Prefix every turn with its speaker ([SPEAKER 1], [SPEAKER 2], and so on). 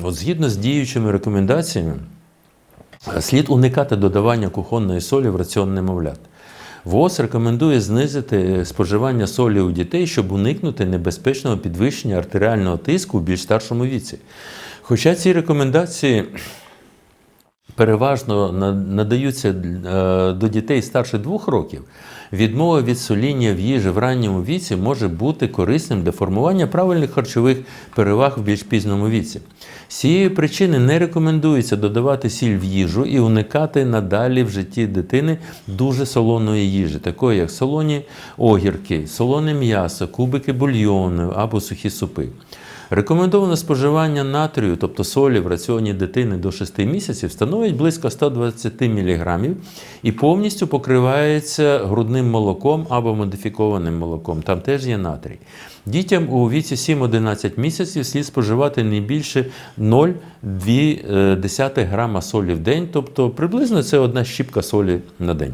[SPEAKER 1] От згідно з діючими рекомендаціями, слід уникати додавання кухонної солі в раціон немовлят. ВОЗ рекомендує знизити споживання солі у дітей, щоб уникнути небезпечного підвищення артеріального тиску в більш старшому віці. Хоча ці рекомендації переважно надаються е, до дітей старше двох років, відмова від соління в їжі в ранньому віці може бути корисним для формування правильних харчових переваг в більш пізньому віці. З цієї причини не рекомендується додавати сіль в їжу і уникати надалі в житті дитини дуже солоної їжі, такої як солоні огірки, солоне м'ясо, кубики бульйону або сухі супи. Рекомендоване споживання натрію, тобто солі в раціоні дитини до 6 місяців, становить близько 120 мг і повністю покривається грудним молоком або модифікованим молоком. Там теж є натрій. Дітям у віці 7-11 місяців слід споживати не більше 0,2 грама солі в день, тобто приблизно це одна щіпка солі на день.